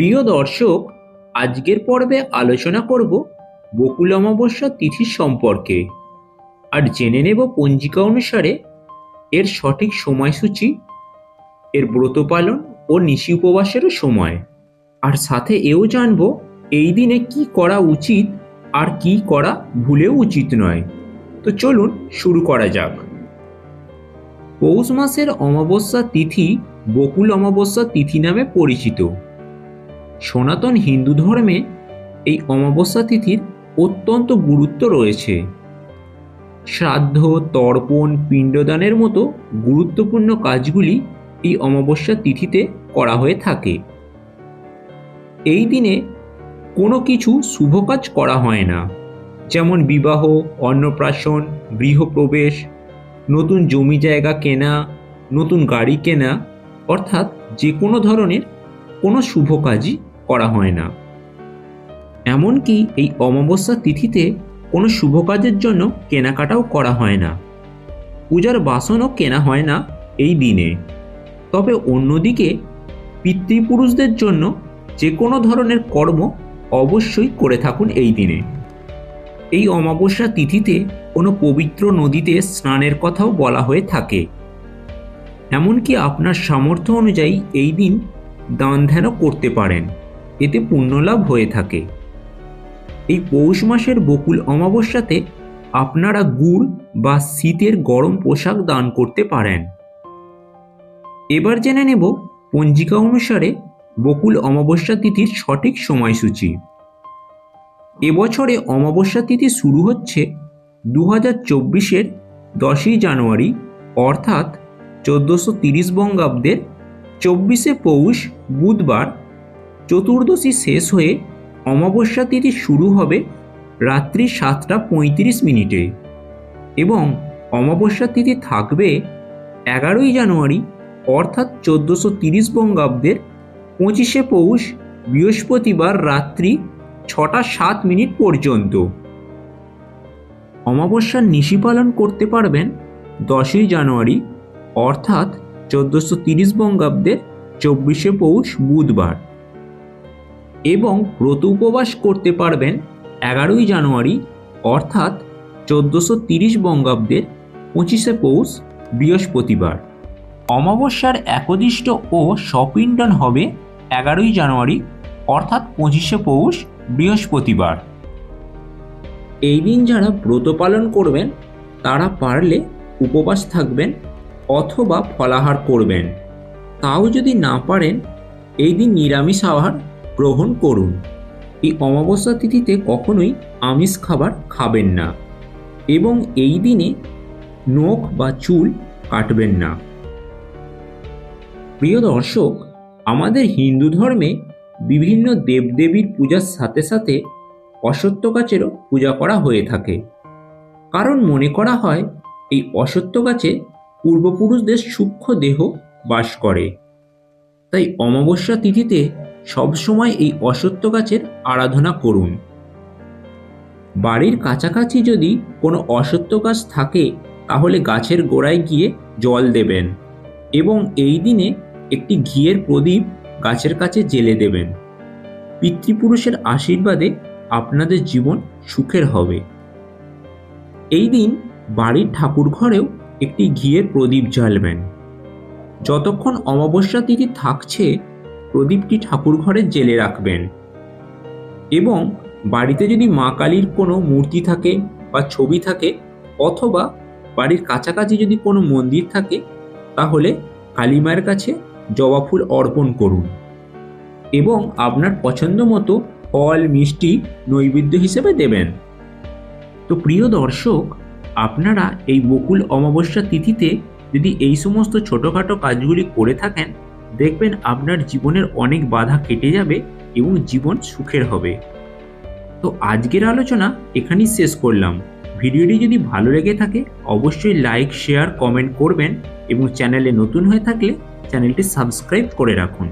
প্রিয় দর্শক, আজকের পর্বে আলোচনা করব বকুল অমাবস্যা তিথির সম্পর্কে। আর জেনে নেব পঞ্জিকা অনুসারে এর সঠিক সময়সূচি, এর ব্রত পালন ও নিশি উপবাসেরও সময়। আর সাথে এও জানব এই দিনে কি করা উচিত আর কি করা ভুলেও উচিত নয়। তো চলুন শুরু করা যাক। পৌষ মাসের অমাবস্যা তিথি বকুল অমাবস্যা তিথি নামে পরিচিত। সনাতন হিন্দু ধর্মে এই অমাবস্যা তিথির অত্যন্ত গুরুত্ব রয়েছে। শ্রাদ্ধ, তর্পণ, পিণ্ডদানের মতো গুরুত্বপূর্ণ কাজগুলি এই অমাবস্যা তিথিতে করা হয়ে থাকে। এই দিনে কোনো কিছু শুভ কাজ করা হয় না। যেমন বিবাহ, অন্নপ্রাশন, গৃহপ্রবেশ, নতুন জমি জায়গা কেনা, নতুন গাড়ি কেনা, অর্থাৎ যে কোনো ধরনের কোনো শুভ কাজই করা হয় না। এমনকি এই অমাবস্যা তিথিতে কোনো শুভ কাজের জন্য কেনাকাটাও করা হয় না। পূজার বাসনও কেনা হয় না এই দিনে। তবে অন্যদিকে পিতৃপুরুষদের জন্য যে কোনো ধরনের কর্ম অবশ্যই করে থাকুন এই দিনে। এই অমাবস্যা তিথিতে কোনো পবিত্র নদীতে স্নানের কথাও বলা হয়ে থাকে। এমনকি আপনার সামর্থ্য অনুযায়ী এই দিন দান ধ্যানও করতে পারেন। এতে পুণ্যলাভ হয়ে থাকে। এই পৌষ মাসের বকুল অমাবস্যাতে আপনারা গুড় বা শীতের গরম পোশাক দান করতে পারেন। এবার জেনে নেব পঞ্জিকা অনুসারে বকুল অমাবস্যা তিথির সঠিক সময়সূচি। এবছরে অমাবস্যা তিথি শুরু হচ্ছে দু হাজার চব্বিশের দশই জানুয়ারি, অর্থাৎ চোদ্দোশো তিরিশ বঙ্গাব্দের চব্বিশে পৌষ বুধবার চতুর্দশী শেষ হয়ে অমাবস্যা তিথি শুরু হবে রাত্রি সাতটা পঁয়ত্রিশ মিনিটে। এবং অমাবস্যা তিথি থাকবে এগারোই জানুয়ারি, অর্থাৎ চোদ্দোশো তিরিশ বঙ্গাব্দের পঁচিশে পৌষ, বৃহস্পতিবার রাত্রি ছটা সাত মিনিট পর্যন্ত। অমাবস্যার নিশি পালন করতে পারবেন দশই জানুয়ারি, অর্থাৎ চোদ্দোশো তিরিশ বঙ্গাব্দের চব্বিশে পৌষ বুধবার। এবং ব্রত উপবাস করতে পারবেন এগারোই জানুয়ারি, অর্থাৎ চোদ্দোশো তিরিশ বঙ্গাব্দের পঁচিশে পৌষ বৃহস্পতিবার। অমাবস্যার একদিষ্ট ও সপিণ্ডন হবে এগারোই জানুয়ারি, অর্থাৎ পঁচিশে পৌষ বৃহস্পতিবার। এই দিন যারা ব্রত পালন করবেন, তারা পারলে উপবাস থাকবেন অথবা ফলাহার করবেন। তাও যদি না পারেন, এই দিন নিরামিষ আহার গ্রহণ করুন। এই অমাবস্যা তিথিতে কখনোই আমিষ খাবার খাবেন না এবং এই দিনে নখ বা চুল কাটবেন না। প্রিয় দর্শক, আমাদের হিন্দু ধর্মে বিভিন্ন দেবদেবীর পূজার সাথে সাথে অসত্য গাছেরও পূজা করা হয়ে থাকে। কারণ মনে করা হয়, এই অসত্য গাছে পূর্বপুরুষদের সূক্ষ্ম দেহ বাস করে। তাই অমাবস্যা তিথিতে সবসময় এই অসত্য গাছের আরাধনা করুন। বাড়ির কাছাকাছি যদি কোনো অসত্য গাছ থাকে, তাহলে গাছের গোড়ায় গিয়ে জল দেবেন এবং এই দিনে একটি ঘিয়ের প্রদীপ গাছের কাছে জেলে দেবেন। পিতৃপুরুষের আশীর্বাদে আপনাদের জীবন সুখের হবে। এই দিন বাড়ির ঠাকুর ঘরেও একটি ঘিয়ের প্রদীপ জ্বালবেন। যতক্ষণ অমাবস্যা তিথি থাকছে, প্রদীপটি ঠাকুর ঘরে জেলে রাখবেন। এবং বাড়িতে যদি মা কালীর কোনো মূর্তি থাকে বা ছবি থাকে, অথবা বাড়ির কাছাকাছি যদি কোনো মন্দির থাকে, তাহলে কালী মায়ের কাছে জবা ফুল অর্পণ করুন। এবং আপনার পছন্দ মতো ফল, মিষ্টি নৈবেদ্য হিসেবে দেবেন। তো প্রিয় দর্শক, আপনারা এই বকুল অমাবস্যা তিথিতে যদি এই সমস্ত ছোটোখাটো কাজগুলি করে থাকেন, দেখবেন আপনার জীবনের অনেক বাধা কেটে যাবে এবং জীবন সুখের হবে। তো আজকের আলোচনা এখানেই শেষ করলাম। ভিডিওটি যদি ভালো লেগে থাকে, অবশ্যই লাইক, শেয়ার, কমেন্ট করবেন এবং চ্যানেলে নতুন হয়ে থাকলে চ্যানেলটি সাবস্ক্রাইব করে রাখুন।